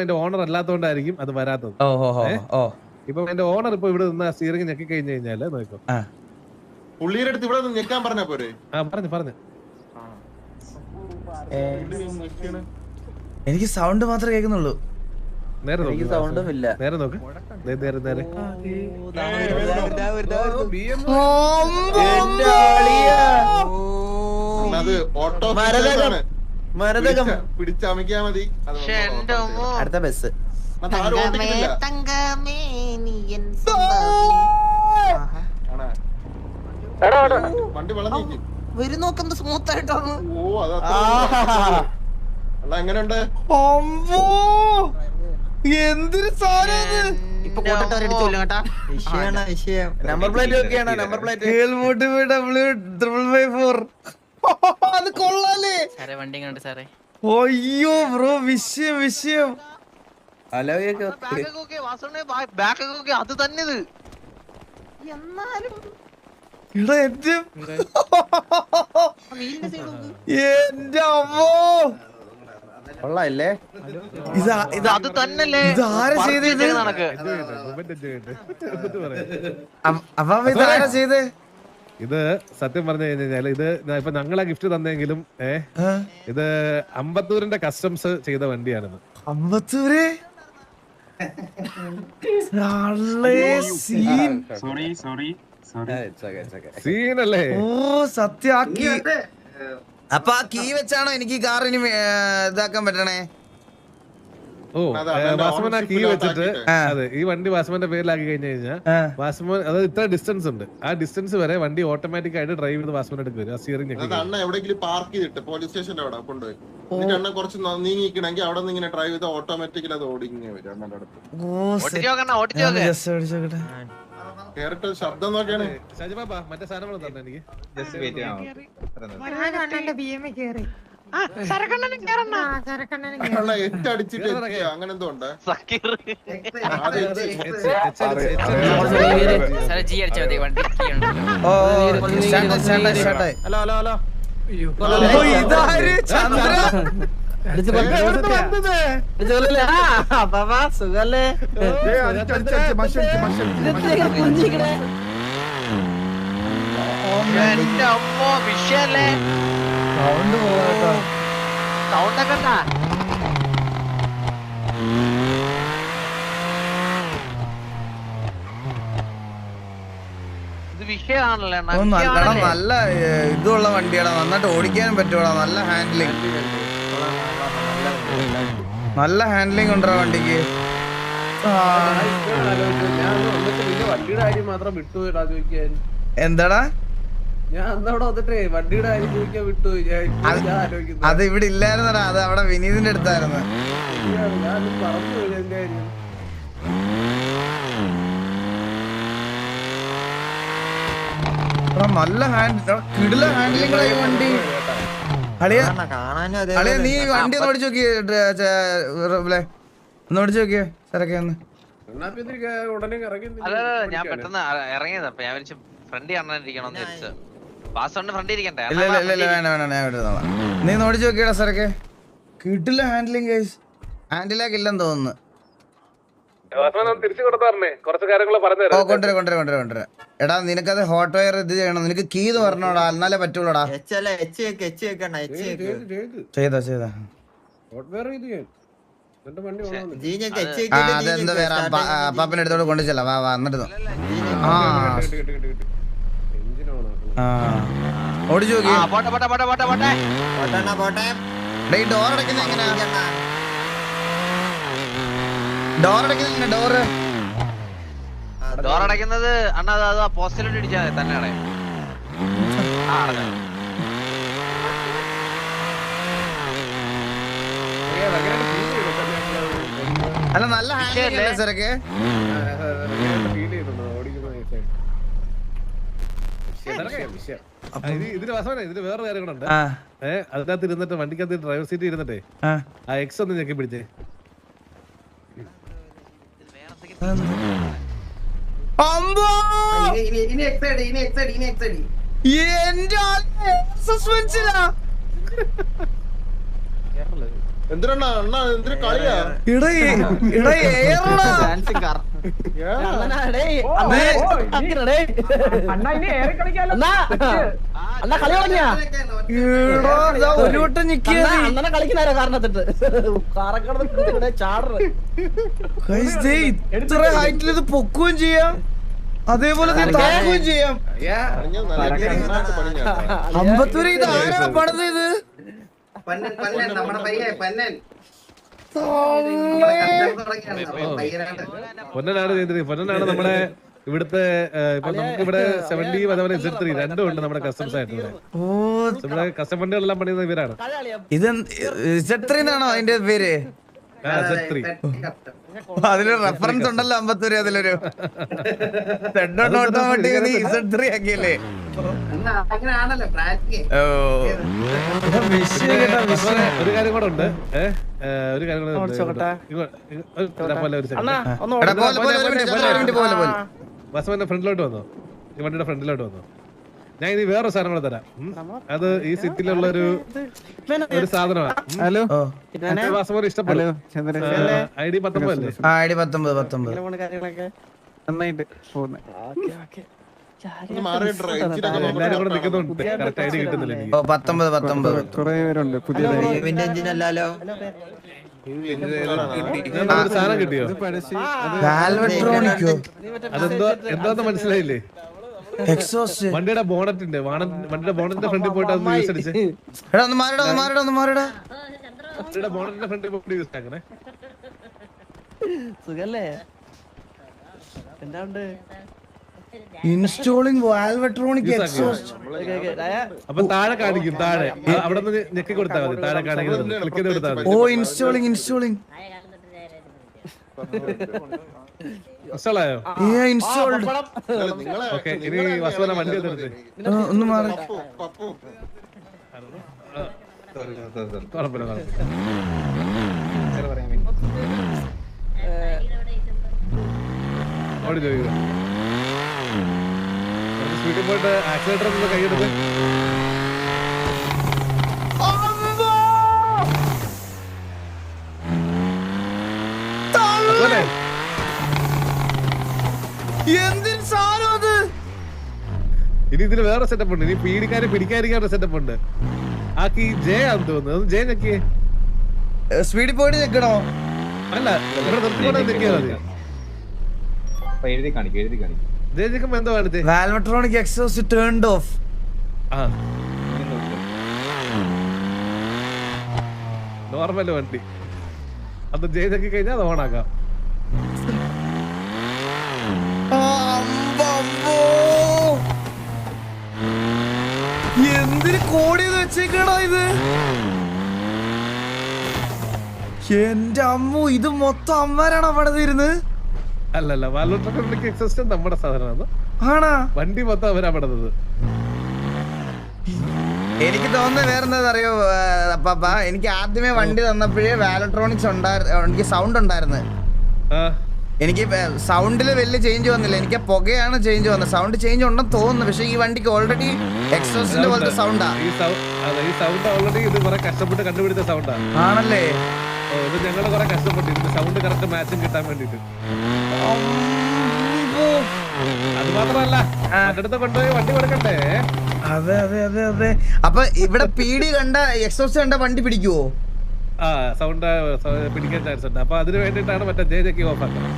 അതിന്റെ ഓണർ അല്ലാത്തതുകൊണ്ടായിരിക്കും അത് വരാത്തത്. ഓ ഓ ഓ. ഇപ്പൊ എന്റെ ഓണർ ഇപ്പൊ ഇവിടെ നിന്ന് സ്റ്റിയറിംഗ് ഞെക്കി കഴിഞ്ഞു കഴിഞ്ഞാൽ നോക്കോ. പുള്ളിയുടെ അടുത്ത് ഇവിടെ ഞെക്കാൻ പറഞ്ഞ പോരെ? ആ പറഞ്ഞു പറഞ്ഞു. എനിക്ക് സൗണ്ട് മാത്രമേ കേൾക്കുന്നുള്ളൂ. നേരെ നോക്ക്. സൗണ്ടും ഇല്ല. നേരെ നോക്ക്. ദേ, നേരെ നേരെ. അത് ഓട്ടോ മരതകം. മരതകം. പിടിച്ചമിക്കാ മതി. അടുത്ത ബസ്? വണ്ടി വളഞ്ഞിരിക്കും വരും നോക്കുന്നത് സ്മൂത്ത് ആയിട്ടാണ് ഓ അത് അല്ല എങ്ങനെയുണ്ട്? എന്തൊരു സാധനം ഇപ്പൊ കൂട്ടത്തോരടിച്ചു കേട്ടാ? വിഷയാണ് വിഷയം. Number plate five plate. അത് കൊള്ളാലേ സാറേ വണ്ടി കണ്ട് സാറേ അയ്യോ ബ്രോ വിഷയം വിഷയം അത് തന്നെ എന്നാലും എന്റെ അമ്മോ കൊള്ളല്ലേ അത് തന്നല്ലേ ഇത് ആരാ ചെയ്തത്. അപ്പ- അപ്പൊ ഇത് ആരാ ചെയ്തേ ഇത് സത്യം പറഞ്ഞു കഴിഞ്ഞാൽ ഇത് ഇപ്പൊ ഞങ്ങളെ ഗിഫ്റ്റ് തന്നെങ്കിലും ഏ ഇത് അമ്പത്തൂരിന്റെ കസ്റ്റംസ് ചെയ്ത വണ്ടിയാണിത്. അമ്പത്തൂര്? സീനല്ലേ? ഓ സത്യാക്കി. അപ്പൊ ആ കീ വെച്ചാണോ എനിക്ക് ഇനി ഇതാക്കാൻ പറ്റണേ? ഓ വാസുമൻ ആ കീ വെച്ചിട്ട് അതെ ഈ വണ്ടി വാസുമന്റെ പേരിലാക്കി കഴിഞ്ഞു കഴിഞ്ഞാൽ. വാസുമൻ അത് ഇത്ര ഡിസ്റ്റൻസ് ഉണ്ട്. ആ ഡിസ്റ്റൻസ് വരെ വണ്ടി ഓട്ടോമാറ്റിക് ആയിട്ട് ഡ്രൈവ് ചെയ്ത് വാസുമൻ എടുക്കും വരും ആ സ്റ്റിയറിംഗ് അതായത് അണ്ണ എവിടെയെങ്കിലും പാർക്ക് ചെയ്തിട്ട് പോലീസ് സ്റ്റേഷന്റെ അവിടെ കൊണ്ടുപോയി. എന്നിട്ട് അണ്ണ കുറച്ച് നീങ്ങിക്കണമെങ്കിൽ അവിടെ നിന്ന് ഇങ്ങനെ ഡ്രൈവ് ചെയ്ത് ഓട്ടോമാറ്റിക്കലി അത് ഓടിങ്ങനെ വരും അണ്ണന്റെ അടുത്ത്. കേറിട്ട് ശബ്ദം നോക്കിയാണ്. ഷാജിബാബ മറ്റേ സാധനങ്ങൾ തന്നെ എനിക്ക്? ജസ്റ്റ് വെയിറ്റ് എത്തിയോ? അങ്ങനെ എന്തോ ഉണ്ട് വണ്ടി key ഉണ്ട്. Hello hello hello. ഇതാര്? ചന്ദ്ര സുഖല്ലേ? എന്റെ അമ്മോ വിഷയല്ലേ? സൗണ്ട് പോകാട്ടോ ഉണ്ടാ നല്ല- ഇതുള്ള വണ്ടിയാടാ നന്നായിട്ട് ഓടിക്കാനും പറ്റൂടാ നല്ല ഹാൻഡ്ലിങ് നല്ല ഹാൻഡ്ലിങ് ഉണ്ടോ വണ്ടിക്ക്. എന്താടാ? അത് ഞാൻ ആലോചിക്കുന്നത് അത് ഇവിടെ ഇല്ലായിരുന്നടാ അത് അവിടെ വിനീതിന്റെ അടുത്തായിരുന്നു. നല്ല ഹാൻഡ് കിടില ഹാൻഡ്ലിംഗ് വണ്ടി. അളിയ നീ വണ്ടി ഒന്ന് ഓടിച്ചു നോക്കിയേ ഒന്ന് ഓടിച്ചു നോക്കിയേ തിരക്കെ ഒന്ന്. ഞാൻ പെട്ടെന്ന് ഇറങ്ങിയതാ അപ്പൊ ഞാൻ ഫ്രണ്ട് കാണാനിരിക്കണം വിചാരിച്ചു നീ ഒന്ന് നോക്കിയടാ സാറൊക്കെ കിട്ടില്ല ഹാൻഡ്ലിംഗ് ഗൈസ് ഹാൻഡിലാക്ക് ഇല്ലെന്ന് തോന്നുന്നു എടാ നിനക്കത് ഹോട്ട് വയർ ഇത് ചെയ്യണം നിനക്ക് കീ എന്ന് പറഞ്ഞോടാ എന്നാലേ പറ്റുള്ളൂടാ ചെയ്താ ചെയ്താ അതെന്താ വേറെ start ആയി. അടുത്തോട് കൊണ്ടു ചെല്ലാം വാ വാ എന്നിട്ട് ആ ഓടിച്ചു നോക്കി. പോട്ടെ പോട്ടെ പോട്ടെ പോട്ടെ പോട്ടെ പോട്ടെ. അണ്ണാ, പോട്ടെ. ഡേയ് ഡോർ അടയ്ക്കുന്ന എങ്ങനെയാ? ഡോർ അടയ്ക്കുന്ന എങ്ങനെ ഡോറ് ഡോർ അടയ്ക്കുന്നത് അണ്ണാ അത് പോസ്റ്റിലോട്ട് ഇടിച്ചാൽ മതി തന്നെ അടയും. ആ അടഞ്ഞു അല്ല നല്ല ഹാൻഡിലിംഗ് അല്ലേ? സാറൊക്കെ ഫീൽ ചെയ്യുന്നുണ്ടോ ഓടിക്കുന്ന ഇതിന് വാസവനെ ഇതിന് വേറെ കാര്യങ്ങളുണ്ട് ആ. ഏഹ് അതിനകത്ത് ഇരുന്നിട്ട് വണ്ടിക്കകത്ത് ഡ്രൈവർ സീറ്റ് ഇരുന്നിട്ടേ. ആ. എക്സ് ഒന്ന് ഞെക്കി പിടിച്ചേ. അമ്പോ! എന്റെ സസ്പെൻഷനാ എന്തിനാ അണ്ണ ഒരു വട്ടം കാരണത്തിട്ട്. കാറക്കടന്ന് ചാടറ്. ഇത്ര ഹൈറ്റിൽ ഇത് പൊക്കുകയും ചെയ്യാം. അതേപോലെ താക്കുകയും ചെയ്യാം. അമ്പത്തൂര് ഇത് ആരാ പണിത് ഇത് പന്നൻ പന്നൻ നമ്മുടെ പയ്യെ പന്നൻ. പൊന്നനാണ് ചെയ്തത് പൊന്നനാണ് നമ്മുടെ ഇവിടുത്തെ ഇപ്പൊ നമുക്ക് ഇവിടെ സെവന്റി അതേപോലെ ഇസഡ് ത്രീ രണ്ടും ഉണ്ട് നമ്മുടെ കസ്റ്റംസ് ആയിട്ട് നമ്മുടെ കസ്റ്റം വണ്ടികളെല്ലാം പണിയുന്ന ഇവരാണ് ഇത് ത്രീ എന്നാണോ അതിന്റെ പേര്? ഇസഡ് ത്രീ അതിലൊരു റെഫറൻസ് ഉണ്ടല്ലോ അമ്പത്തൂര് അതിലൊരു. ഓട്ടോമാറ്റിക് നീ ഇസഡ് ത്രീ ആക്കിയല്ലേ? ഒരു കാര്യം കൂടെ ഉണ്ട്. ഒരു കാര്യം കൂടെ. ബസ്മന്റെ ഫ്രണ്ടിലോട്ട് വന്നോ. ഈ വണ്ടിയുടെ ഫ്രണ്ടിലോട്ട് വന്നോ. ഞാൻ ഇനി വേറെ സാധനം കൂടെ തരാം. അത് ഈ സിറ്റിയിലുള്ള ഒരു ഒരു സാധനമാണ് ഹലോ? ഓ ഇഷ്ടപ്പെട്ടു ഇഷ്ടപ്പെടും. ഐ ഡി പത്തൊമ്പതല്ലേ? ഐ ഡി പത്തൊമ്പത് പത്തൊമ്പത്. നന്നായിട്ട് കുറെ പേരുണ്ട്. അല്ലല്ലോ? സാധനം കിട്ടിയോ? അതെന്തോ എന്തോന്ന് മനസ്സിലായില്ലേ? എക്സോസ്റ്റ്. വണ്ടിയുടെ ഉണ്ട് വണ്ടിയുടെ ബോണറ്റിന്റെ ഫ്രണ്ടിൽ പോയിട്ട് അത് യൂസ് അടിച്ച്. എടാ ഒന്ന് മാറിടാ ഒന്ന് മാറിടാ ഒന്ന് മാറിടാ. വണ്ടിയുടെ ബോണറ്റിന്റെ ഫ്രണ്ടിൽ പോയിട്ട് യൂസ് ആക്കണേ. സുഖല്ലേ? എന്താണ്ട് ഇൻസ്റ്റോളിംഗ് വാൽവട്രോണിക് എക്സോസ്റ്റ് അപ്പൊ താഴെ കാണിക്കും താഴെ. ആ, അവിടെ നിന്ന് ഞെക്കി കൊടുത്താൽ മതി താഴെ കാണിക്കുന്നത് ക്ലിക്ക് ചെയ്ത് കൊടുത്താൽ മതി. ഓ ഇൻസ്റ്റോളിംഗ് ഇൻസ്റ്റോളിംഗ് ഒന്ന് മാറി. ഓടി ചോദിക്കുക സ്പീഡിൽ പോയിട്ട് ആക്സിലേറ്റർ കൈയെടുത്ത് അതുപോലെ എന്തിന് സാധനം അത്? ഇനി ഇതിന് വേറെ സെറ്റപ്പ് ഉണ്ട്. ഇനി പീഡിക്കാരെ പിടിക്കാതിരിക്കാനുള്ള സെറ്റപ്പ് ഉണ്ട്. ആക്കി ജയ ആണെന്ന് തോന്നുന്നു. ജയ ഞെക്കിയേ. സ്പീഡിൽ പോയിട്ട് നിൽക്കണോ അല്ല ഇവിടെ നിർത്തിക്കൊണ്ട് ഞെക്കിയാൽ മതി. എഴുതി കാണിക്കും എഴുതി കാണിക്കും. ജെ ഞെക്കുമ്പോ എന്തോ കാണിച്ചേ വാൽവട്രോണിക് എക്സോസ് ടേൺഡ് ഓഫ് ആ. നോർമൽ വണ്ടി. അത് ജെ ഞെക്കി കഴിഞ്ഞാൽ അത് ഓണാക്കാം എന്തിന് കോടി വെച്ചേക്കണോ ഇത്. എന്റെ അമ്മു ഇത് മൊത്തം അമ്മരാണോ പണിതിരുന്നത് അല്ലല്ല എക്സിസ്റ്റൻ നമ്മുടെ സാധനമാണ് ആണാ? വണ്ടി മൊത്തം അവരാ പെടുന്നത് എനിക്ക് തോന്നുന്നത് വേറെന്താ അറിയോ അപ്പാ എനിക്ക് ആദ്യമേ വണ്ടി തന്നപ്പോഴേ വാലട്രോണിക്സ് ഉണ്ടായിരുന്നു എനിക്ക് സൗണ്ട് ഉണ്ടായിരുന്നു. ആ. എനിക്ക് സൗണ്ടിൽ വലിയ ചേഞ്ച് വന്നില്ല. എനിക്ക് ആ പുകയാണ് ചേഞ്ച് വന്നത്. സൗണ്ട് ചേഞ്ച് ഉണ്ടെന്ന് തോന്നുന്നു. പക്ഷേ ഈ വണ്ടിക്ക് ഓൾറെഡി എക്സോസിന്റെ പോലത്തെ സൗണ്ടാ ഈ സൗണ്ട് ഓൾറെഡി ഇത് കുറെ കഷ്ടപ്പെട്ട് കണ്ടുപിടിച്ച സൗണ്ടാ ആണല്ലേ? ഇത് ഞങ്ങൾ കുറെ കഷ്ടപ്പെട്ടു. ഇതിന്റെ സൗണ്ട് കറക്റ്റ് മാച്ചും കിട്ടാൻ വേണ്ടിട്ട്. അത് മാത്രമല്ല അടുത്ത് കൊണ്ടുപോയി വണ്ടി കൊടുക്കണ്ടേ? അതെ അതെ അതെ അതെ. അപ്പൊ ഇവിടെ പീടി കണ്ട എക്സോസ്റ്റ് കണ്ട വണ്ടി പിടിക്കുവോ? ആ സൗണ്ട് പിടിക്കാൻ ചാൻസ് ഉണ്ട്. അപ്പൊ അതിന് വേണ്ടിയിട്ടാണ് മറ്റേ ജെ ജെക്കി ഓഫ് ആക്കുന്നത്.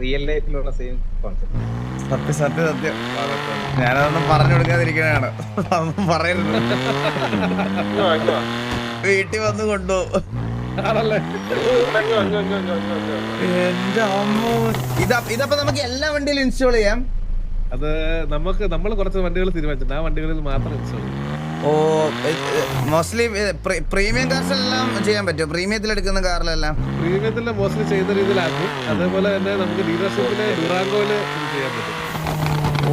റിയൽ ലൈഫിലുള്ള സെയിം കോൺസെപ്റ്റ് സത്യം സത്യം സത്യം. ഞാനതൊന്നും പറഞ്ഞു കൊടുക്കാതിരിക്കണാണ് അതൊന്നും പറയരുത്. വീട്ടിൽ വന്ന് കൊണ്ടുപോകും. ആണല്ലേ? എന്റെ അമ്മോ. ഇതാ ഇതപ്പോ നമുക്ക് എല്ലാ വണ്ടിയിലും ഇൻസ്റ്റാൾ ചെയ്യാം. അത് നമുക്ക് നമ്മൾ കുറച്ച് വണ്ടികൾ തീരുമാനിച്ചിട്ടുണ്ട്. ആ വണ്ടികളിൽ മാത്രം ഇൻസ്റ്റാൾ ചെയ്യും. ഓ മോസ്റ്റ്ലി പ്രീമിയം കാർസ് എല്ലാം ചെയ്യാൻ പറ്റും പ്രീമിയത്തിൽ എടുക്കുന്ന കാറിലെല്ലാം പ്രീമിയത്തിൽ മോസ്റ്റ്ലി ചെയ്യുന്ന രീതിയിലാക്കും. അതേപോലെ തന്നെ നമുക്ക് ഡീലർഷിപ്പിലെ ഡുറാങ്കോയിൽ ചെയ്യാൻ പറ്റും.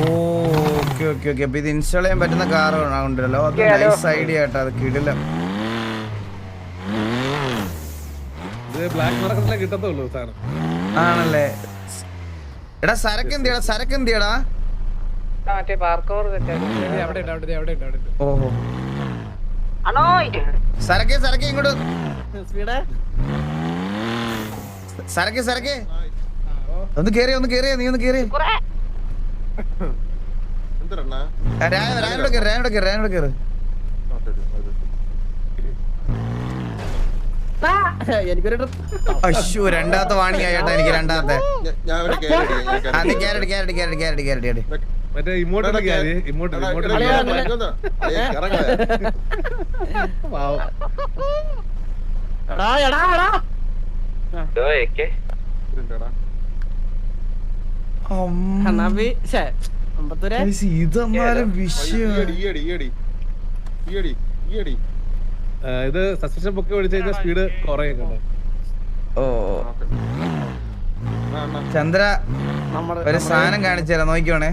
ഓക്കെ ഓക്കെ ഓക്കെ അപ്പൊ ഇത് ഇൻസ്റ്റാൾ ചെയ്യാൻ പറ്റുന്ന കാർ ഉണ്ടല്ലോ. അത് നൈസ് ഐഡിയ കേട്ടോ അത് കിടില. ഇത് ബ്ലാക്ക് മാർക്കറ്റിലെ കിട്ടത്തുള്ളൂ സാധനം. ആണല്ലേ? എടാ സരക്ക് എന്തിയടാ? സരക്ക് എന്തിയടാ? മറ്റേ പാർക്കോർ ഓഹോ. സരക്കെ സരക്കെ ഇങ്ങോട്ട്. സ്പീഡേ. സരക്കെ സരക്കെ. ഒന്ന് കേറിയ ഒന്ന് കേറിയ നീ ഒന്ന് കേറി. എന്തിനാ രായോടെ കേറി രായോടെ കേറി രായോടെ കേറി. എനിക്കൊരു അശ്ശോ രണ്ടാമത്തെ വാണിയായിട്ടാ എനിക്ക് രണ്ടാമത്തെ. Carrot carrot carrot carrot carrot carrot മറ്റേ ഇമോട്ട് ഇമോട്ട് പാവം. എടാ എടാ ഇത് സസ്പെൻഷൻ ബുക്ക് കഴിഞ്ഞാൽ സ്പീഡ് കുറയും കണ്ടോ ഓ. ചന്ദ്ര ഒരു സാധനം കാണിച്ചു തരാം നോക്കിക്കോണേ.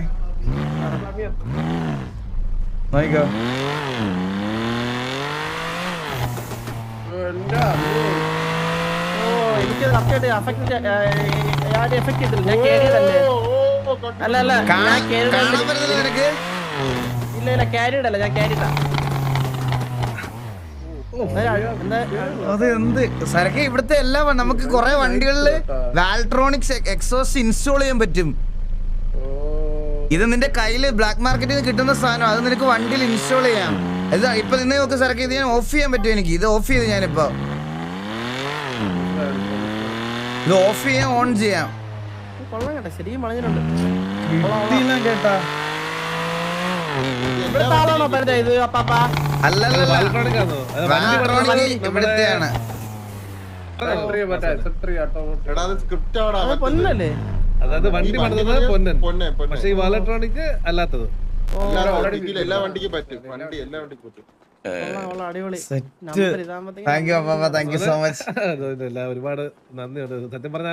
കറക്റ്റായിട്ട് അഫക്റ്റ് ഞാൻ അല്ല അല്ല ഇല്ല ഇല്ല അല്ല. ഞാൻ ക്യാരിട്ടാ അത് എന്ത് സരക്കെ ഇവിടുത്തെ എല്ലാ നമുക്ക് കുറെ വണ്ടികളിൽ വാൽട്രോണിക്സ് എക്സോസ് ഇൻസ്റ്റാൾ ചെയ്യാൻ പറ്റും. ഇത് നിന്റെ കയ്യിൽ ബ്ലാക്ക് മാർക്കറ്റിൽ നിന്ന് കിട്ടുന്ന സാധനം. അത് നിനക്ക് വണ്ടിയിൽ ഇൻസ്റ്റാൾ ചെയ്യാം. ഇതാ ഇപ്പൊ നിന്നെ നോക്ക് സരക്കെ ഇത് ഞാൻ ഓഫ് ചെയ്യാൻ പറ്റും എനിക്ക്? ഇത് ഓഫ് ചെയ്ത് ഞാനിപ്പോ. ഇത് ഓഫ് ചെയ്യാൻ ഓൺ ചെയ്യാം. കൊള്ളാം കേട്ടോ. ശരിക്കും കേട്ടാ. ഇവിടുത്തെയാണ് അത് പൊന്നല്ലേ? അതായത് വണ്ടി പണിതത് പൊന്നൻ. പൊന്നെ പൊന്നെ. പക്ഷെ ഈ വാലക്ട്രോണിക് അല്ലാത്തത്. എല്ലാ വണ്ടിക്കും പറ്റും. വണ്ടി എല്ലാ വണ്ടിക്കും പറ്റും. ഒരുപാട് നന്ദിയുണ്ട് സത്യം പറഞ്ഞ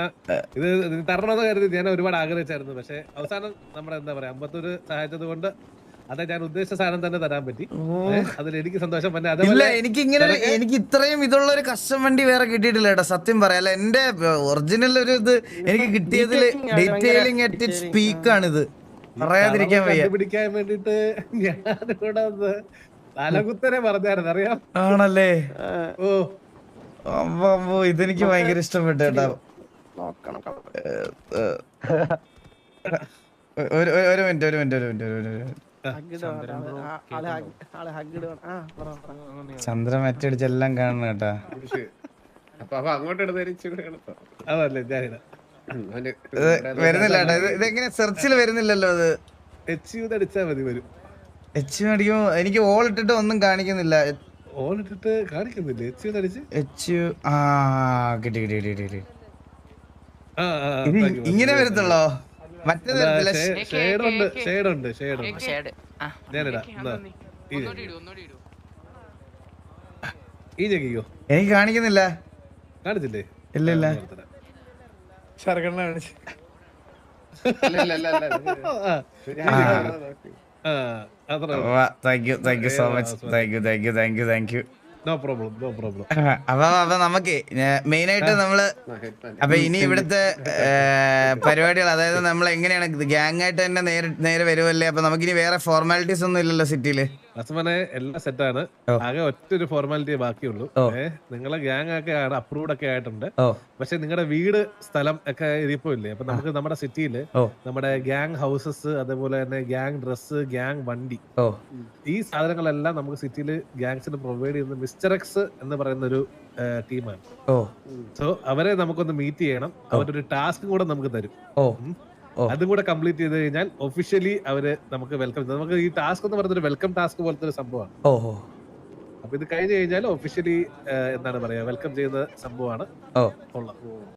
ഇത് തരണമെന്ന് കരുതി ഞാൻ ഒരുപാട് ആഗ്രഹിച്ചായിരുന്നു. പക്ഷെ അവസാനം നമ്മുടെ എന്താ പറയാ അമ്പത്തൊരു സഹായിച്ചത് കൊണ്ട് അതെ ഞാൻ ഉദ്ദേശിച്ച സാധനം തന്നെ തരാൻ പറ്റി. അതിൽ എനിക്ക് സന്തോഷം. പിന്നെ ഇല്ല എനിക്ക് ഇങ്ങനെ എനിക്ക് ഇത്രയും ഇതുള്ള ഒരു കസ്റ്റം വണ്ടി വേറെ കിട്ടിയിട്ടില്ല കേട്ടോ സത്യം പറയാം. അല്ല എന്റെ ഒറിജിനൽ ഒരു ഇത് എനിക്ക് കിട്ടിയതിൽ ഡീറ്റെയിലിംഗ് അറ്റ് ഇറ്റ് സ്പീക്ക് ആണ് ഇത് പറയാതിരിക്കാൻ വയ്യ. പിടിക്കാൻ വേണ്ടിട്ട് ഞാൻ ഒന്ന് തലകുത്തനെ പറഞ്ഞായിരുന്നു അറിയാം? ആണല്ലേ? ഓ അമ്മോ ഇതെനിക്ക് ഭയങ്കര ഇഷ്ടപ്പെട്ടു കേട്ടോ. നോക്കണം ഒരു ഒരു- ഒരു മിനിറ്റ് ഒരു മിനിറ്റ് ഒരു മിനിറ്റ് ഒരു മിനിറ്റ്. ഹഗ്ഗിട് മറ്റടിച്ച് ഹഗ്- ആൾ ആ പറ പറ. ചന്ദ്രൻ മറ്റടിച്ചെല്ലാം കാണണം കേട്ടാ. അതല്ലേ വരുന്നില്ല ഇതെങ്ങനെ സെർച്ചിൽ വരുന്നില്ലല്ലോ അത്? എച്ച് മതി വരും. എച്ച് അടിക്കുമ്പോ എനിക്ക് ഓൾ ഇട്ടിട്ട് ഒന്നും കാണിക്കുന്നില്ല. ഓൾ ഇട്ടിട്ട് കാണിക്കുന്നില്ല? എച്ച് അടിച്ച്? എച്ച് ആ കിട്ടി കിട്ടി കിട്ടി കിട്ടി. ഇങ്ങനെ വരത്തുള്ളോ? മറ്റേ ഞാനിടാം ഈ എനിക്ക് കാണിക്കുന്നില്ല. കാണിച്ചില്ലേ? ഇല്ല ഇല്ല. കാണിച്ചു. Thank you thank you so much thank you thank you thank you thank you no problem no problem അപ്പൊ അപ്പൊ നമുക്ക് മെയിൻ ആയിട്ട് നമ്മൾ അപ്പൊ ഇനി ഇവിടുത്തെ പരിപാടികൾ അതായത് നമ്മൾ എങ്ങനെയാണ് ഗ്യാങ് ആയിട്ട് തന്നെ നേരെ നേരെ വരുമല്ലേ അപ്പൊ നമുക്കിനി വേറെ ഫോർമാലിറ്റീസ് ഒന്നും ഇല്ലല്ലോ സിറ്റിയിൽ അസമനെ എല്ലാം സെറ്റാണ് ആണ്. ആകെ ഒറ്റ ഒരു ഫോർമാലിറ്റി ബാക്കിയുള്ളൂ നിങ്ങളെ ഗ്യാങ് ഒക്കെ ആണ് അപ്രൂവ്ഡ് ഒക്കെ ആയിട്ടുണ്ട്. പക്ഷെ നിങ്ങളുടെ വീട് സ്ഥലം ഒക്കെ ഇരിപ്പോ ഇല്ലേ അപ്പൊ നമുക്ക് നമ്മുടെ സിറ്റിയിൽ നമ്മുടെ ഗ്യാങ് ഹൗസസ് അതേപോലെ തന്നെ ഗ്യാങ് ഡ്രസ് ഗ്യാങ് വണ്ടി ഈ സാധനങ്ങളെല്ലാം നമുക്ക് സിറ്റിയിൽ ഗ്യാങ്സിന് പ്രൊവൈഡ് ചെയ്യുന്ന മിസ്റ്റർ എക്സ് എന്ന് പറയുന്ന ഒരു ടീമാണ് സോ അവരെ നമുക്കൊന്ന് മീറ്റ് ചെയ്യണം. അവരൊരു ടാസ്ക് കൂടെ നമുക്ക് തരും. അതും കൂടെ കംപ്ലീറ്റ് ചെയ്ത് കഴിഞ്ഞാൽ ഒഫീഷ്യലി അവർ നമുക്ക് വെൽക്കം നമുക്ക് ഈ ടാസ്ക് എന്ന് പറയുന്നത് വെൽക്കം ടാസ്ക് പോലത്തെ ഒരു സംഭവമാണ്. ഓഹോ അപ്പൊ ഇത് കഴിഞ്ഞു കഴിഞ്ഞാൽ ഒഫീഷ്യലി എന്താണ് പറയാ വെൽക്കം ചെയ്യുന്ന സംഭവമാണ് ഓ. കൊള്ളാം